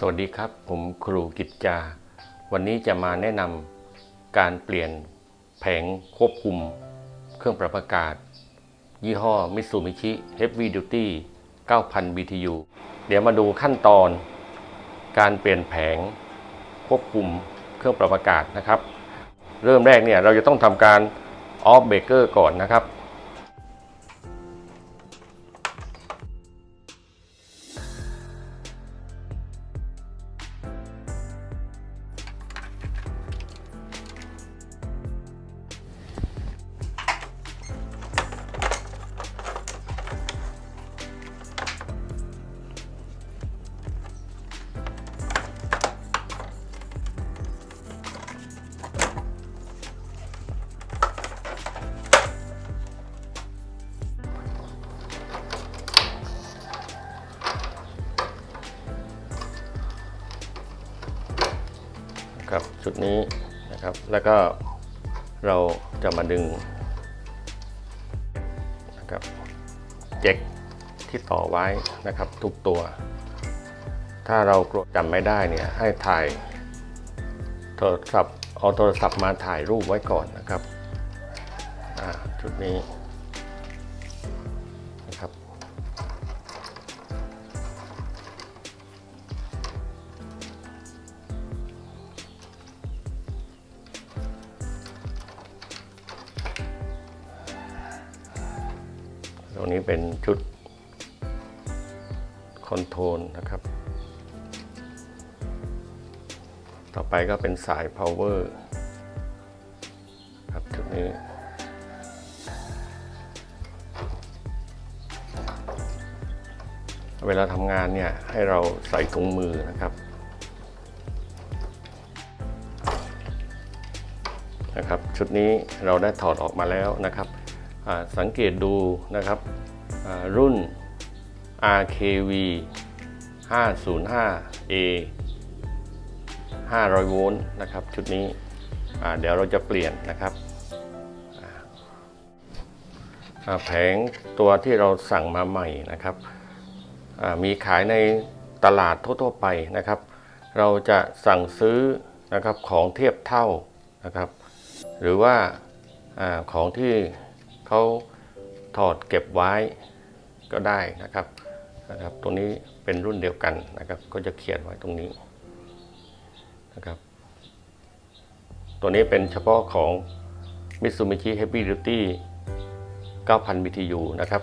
สวัสดีครับ ผมครูกิจจา วันนี้จะมาแนะนำการเปลี่ยนแผงควบคุม เครื่องปรับอากาศ ยี่ห้อ Mitsubishi Heavy Duty 9,000 BTU เดี๋ยวมาดูขั้นตอน การเปลี่ยนแผงควบคุมเครื่องปรับอากาศนะครับ เริ่มแรกเนี่ยเราจะต้องทำการออฟเบรกเกอร์ก่อนนะครับ ครับชุดนี้นะครับ แล้วก็เราจะมาดึงนะครับเจ็กที่ต่อไว้นะครับทุกตัว ถ้าเรากลัวจำไม่ได้เนี่ยให้ถ่ายโทรศัพท์เอาโทรศัพท์มาถ่ายรูปไว้ก่อนนะครับอ่าชุดนี้ ตรงนี้เป็นชุดคอนโทรลนะครับ ต่อไปก็เป็นสาย power ครับชุดนี้เวลาทำงานเนี่ยให้เราใส่ถุงมือนะครับนะครับ ชุดนี้เราได้ถอดออกมาแล้วนะครับ สังเกตดูนะครับรุ่น RKV 505A 500 โวลต์นะครับ ชุดนี้เดี๋ยวเราจะเปลี่ยนนะครับแผงตัวที่เราสั่งมาใหม่นะครับมีขายในตลาดทั่วๆไปนะครับ เราจะสั่งซื้อนะครับของเทียบเท่านะครับ หรือว่าอาของที่ เขาถอดเก็บไว้ก็ได้นะครับนะครับ ตรงนี้เป็นรุ่นเดียวกันนะครับ ก็จะเขียนไว้ตรงนี้นะครับ ตัวนี้เป็นเฉพาะของ Mitsubishi Heavy Duty 9,000 BTU นะครับ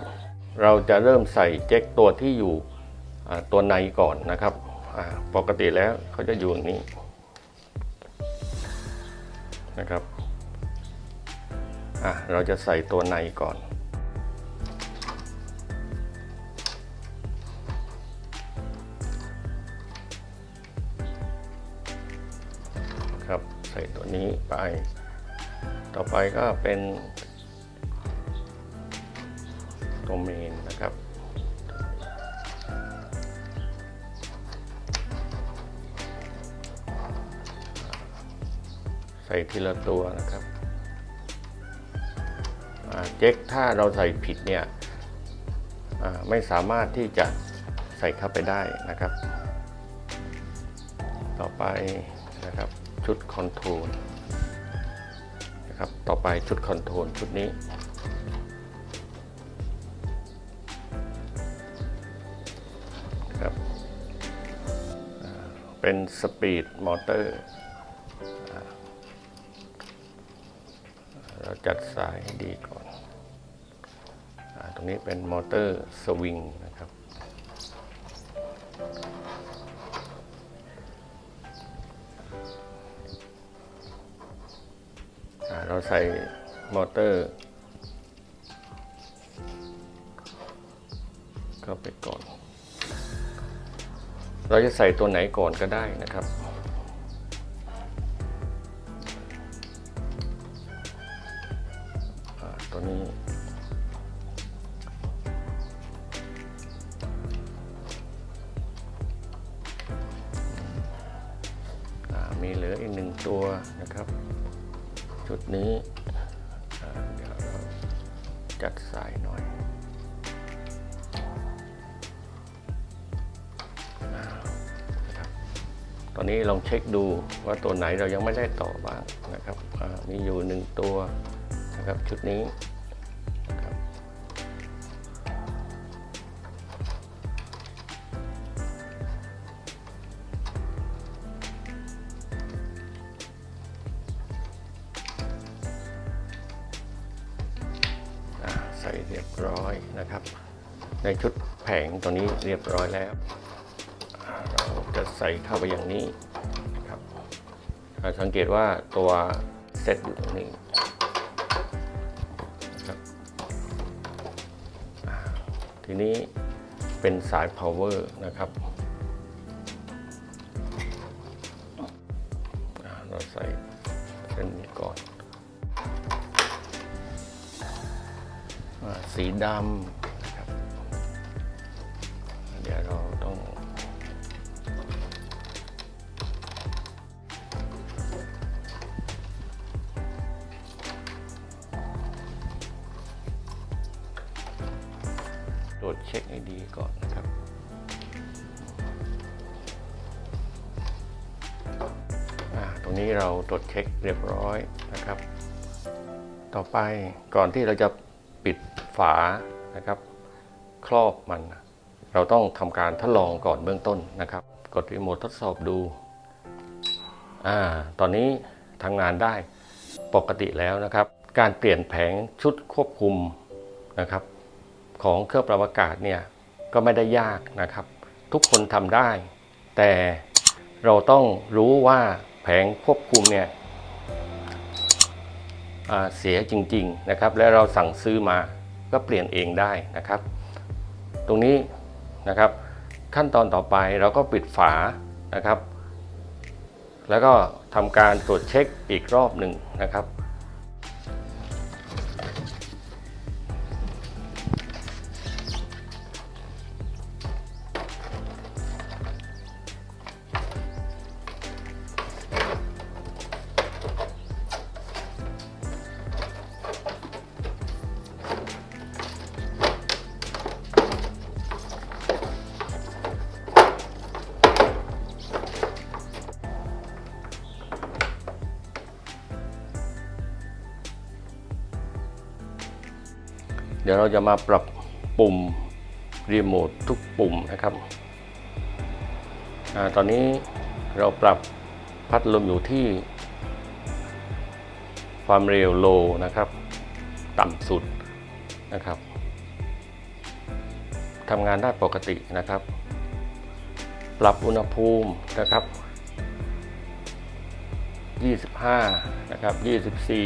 เราจะเริ่มใส่เจ็คตัวที่อยู่ตัวในก่อนนะครับปกติแล้วเขาจะอยู่อย่างนี้นะครับ อะเราจะใส่ตัวในก่อนครับใส่ตัวนี้ไป ต่อไปก็เป็นตัวเมนนะครับใส่ทีละตัวนะครับ เจ็คถ้าเราใส่ผิดเนี่ยไม่สามารถที่จะใส่เข้าไปได้นะครับ ต่อไปนะครับชุดคอนโทรลนะครับต่อไปชุดคอนโทรลชุดนี้ครับเป็นสปีดมอเตอร์เราจัดสายให้ดีก่อน ตรงนี้เป็นมอเตอร์สวิงนะครับ เราใส่มอเตอร์เข้าไปก่อน เราจะใส่ตัวไหนก่อนก็ได้นะครับตัวนี้ ตัวนะครับจุดนี้เดี๋ยวเราจัดสายหน่อยนะครับตอนนี้ลองเช็คดูว่าตัวไหนเรายังไม่ได้ต่อบ้างนะครับมีอยู่หนึ่งตัวนะครับชุดนี้ รียบร้อยนะครับ ในชุดแผงตัวนี้เรียบร้อยแล้ว เราจะใส่เข้าไปอย่างนี้นะครับสังเกตว่าตัวเซตอยู่ตรงนี้ครับทีนี้เป็นสาย power นะครับเราใส่เส้นนี้ก่อน สีดำนะครับ เดี๋ยวเราต้องตรวจเช็คให้ดีก่อนนะครับตรงนี้เราตรวจเช็คเรียบร้อยนะครับ ต่อไปก่อนที่เราจะปิด ฝานะครับ ครอบมัน เราต้องทำการทดลองก่อนเบื้องต้นนะครับ กดรีโมททดสอบดูอ่าตอนนี้ทำงานได้ปกติแล้วนะครับ การเปลี่ยนแผงชุดควบคุมนะครับ ของเครื่องปรับอากาศเนี่ยก็ไม่ได้ยากนะครับ ทุกคนทำได้ แต่เราต้องรู้ว่าแผงควบคุมเนี่ยเสียจริง ๆนะครับ และเราสั่งซื้อมา ก็เปลี่ยนเองได้นะครับ ตรงนี้นะครับขั้นตอนต่อไปเราก็ปิดฝานะครับ แล้วก็ทำการตรวจเช็คอีกรอบหนึ่งนะครับ เดี๋ยวเราจะมาปรับปุ่มรีโมททุกปุ่มนะครับอตอนนี้เราปรับพัดลมอยู่ที่ ความเร็วโลนะครับ ต่ำสุดนะครับทำงานได้ปกตินะครับ ปรับอุณหภูมินะครับ 25 นะครับ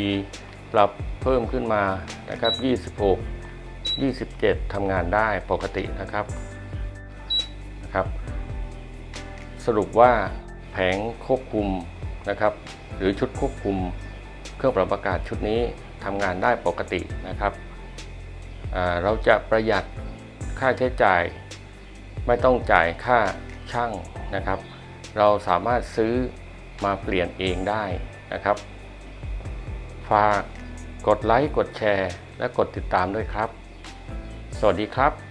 24 ปรับเพิ่มขึ้นมานะครับ 26 27ทำงานได้ปกตินะครับนะครับ สรุปว่าแผงควบคุมนะครับ หรือชุดควบคุมเครื่องปรับอากาศชุดนี้ทำงานได้ปกตินะครับ เราจะประหยัดค่าใช้จ่าย ไม่ต้องจ่ายค่าช่างนะครับ เราสามารถซื้อมาเปลี่ยนเองได้นะครับ ฝากกดไลค์ กดแชร์ และกดติดตามด้วยครับ สวัสดีครับ